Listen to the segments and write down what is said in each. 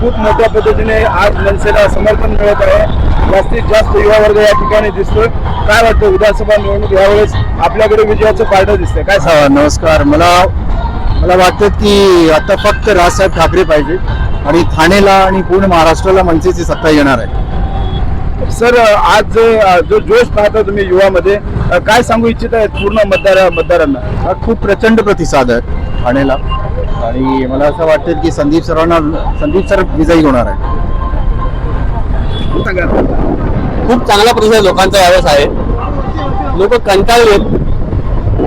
खूप मोठ्या पद्धतीने आज मनसेला समर्थन मिळत आहे. जास्तीत जास्त युवा वर्ग या ठिकाणी दिसतोय. काय वाटतं विधानसभा निवडणूक यावेळेस आपल्याकडे विजयाचं पार्ट दिसतंय? काय सांगा नमस्कार. मला मला वाटतं की आता फक्त राजसाहेब ठाकरे पाहिजे. आणि ठाणेला आणि पूर्ण महाराष्ट्राला मनसेची सत्ता येणार आहे. सर आज जो जोश पाहता तुम्ही युवामध्ये काय सांगू इच्छित आहेत पूर्ण मतदार मतदारांना? हा खूप प्रचंड प्रतिसाद आहे ठाणेला. आणि मला असं वाटतं की संदीप सरांना संदीप सर विजयी होणार आहे. सांगा खूप चांगला प्रतिसाद लोकांचा यावेळेस आहे. लोक कंटाळलेत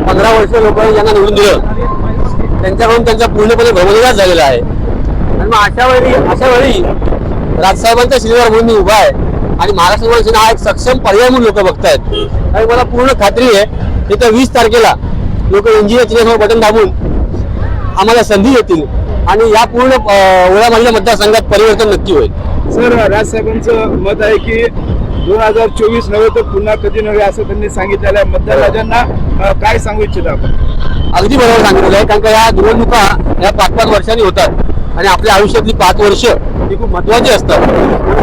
पंधरा वर्ष लोक ज्यांना निवडून दिलं त्यांच्याकडून त्यांचा पूर्णपणे भ्रमनिराश झालेला आहे. आणि मग अशा वेळी अशा वेळी राजसाहेबांच्या शिलेवर म्हणून मी उभा आहे. आणि महाराष्ट्र युवा सेना हा एक सक्षम पर्याय म्हणून लोक बघतायत. आणि मला पूर्ण खात्री आहे येत्या वीस तारखेला लोक चिन्हासमोर बटन दाबून आम्हाला संधी देतील. आणि या पूर्ण अं, ओळा महिला मतदारसंघात परिवर्तन नक्की होईल. सर राजसाहेबांचं मत आहे की दोन हजार चोवीस नव्हे तर पुन्हा कधी नव्हे असं त्यांनी सांगितलेलं आहे. मतदार राजांना अ, काय सांगू इच्छित आपण? अगदी बरोबर सांगितलं आहे कारण का या निवडणुका या पाच पाच वर्षांनी होतात. आणि आपल्या आयुष्यातली पाच वर्ष ही खूप महत्वाची असतात.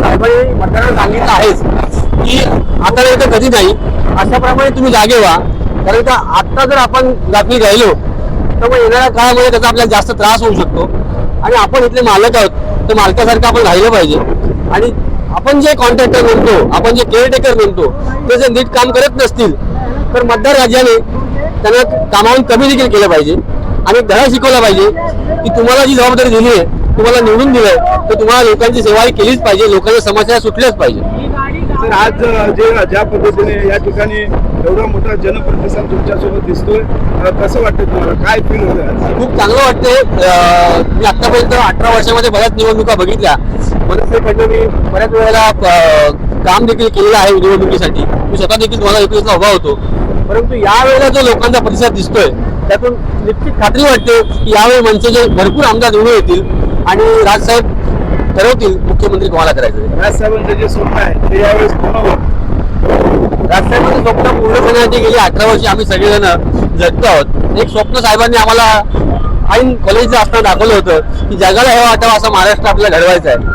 साहेबांनी मतदारांना सांगितलं आहेच की आता नाही तर कधी नाही अशाप्रमाणे तुम्ही जागे व्हा. कारण का आत्ता जर आपण जागी राहिलो तर मग येणाऱ्या काळामध्ये त्याचा आपल्याला जास्त त्रास होऊ शकतो. आणि आपण इथले मालक आहोत तर मालकासारखं आपण राहिलं पाहिजे. आणि आपण जे कॉन्ट्रॅक्टर म्हणतो आपण जे केअरटेकर म्हणतो ते जर नीट काम करत नसतील तर मतदार राज्याने त्यांना कामावून कमी देखील केलं पाहिजे. आणि एक धडा शिकवला पाहिजे की तुम्हाला जी जबाबदारी दिली आहे तुम्हाला निवडून दिलंय तर तुम्हाला लोकांची सेवा ही केलीच पाहिजे लोकांच्या समस्या सुटल्याच पाहिजे. सर आज जे ज्या पद्धतीने या ठिकाणी एवढा मोठा जनप्रतिसाद तुमच्यासोबत दिसतोय कसं वाटतं तुम्हाला? काय फील होतं? खूप चांगलं वाटतंय. मी आतापर्यंत अठरा वर्षामध्ये बऱ्याच निवडणुका बघितल्या. मनसेकडनं मी बऱ्याच वेळेला काम देखील केलेलं आहे निवडणुकीसाठी. मी स्वतः देखील दोन हजार एकोणीसला उभा होतो. परंतु यावेळेला जो लोकांचा प्रतिसाद दिसतोय त्यातून निश्चित खात्री वाटते की यावेळी मनसेचे भरपूर आमदार निवडून येतील आणि राजसाहेब ठरवतील मुख्यमंत्री कोणाला करायचं राजसाहेबांचं जे स्वप्न आहे ते यावेळेस राजसाहेबांचं स्वप्न पूर्ण करण्यासाठी गेली अठरा वर्षे आम्ही सगळेजण झटतो आहोत. एक स्वप्न साहेबांनी आम्हाला ऐन कॉलेजला असताना दाखवलं होतं की जगाला हे वाटावं असं महाराष्ट्र आपल्याला घडवायचं आहे.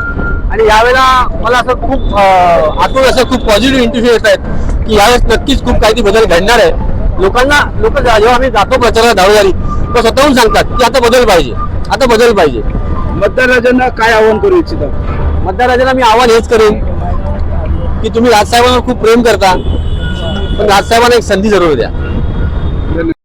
आणि यावेळेला मला असं खूप आतून असं खूप पॉझिटिव्ह इंट्युशन येत आहेत की यावेळेस नक्कीच खूप काहीतरी बदल घडणार आहे. लोकांना लोक जेव्हा आम्ही जातो प्रचाराला धावदारी तर स्वतःहून सांगतात की आता बदल पाहिजे आता बदल पाहिजे. मतदार राजांना काय आवाहन करू इच्छिता? मतदारांना मी आव्हान हेच करेन की तुम्ही राजसाहेबांवर खूप प्रेम करता पण राजसाहेबांना एक संधी जरूर द्या.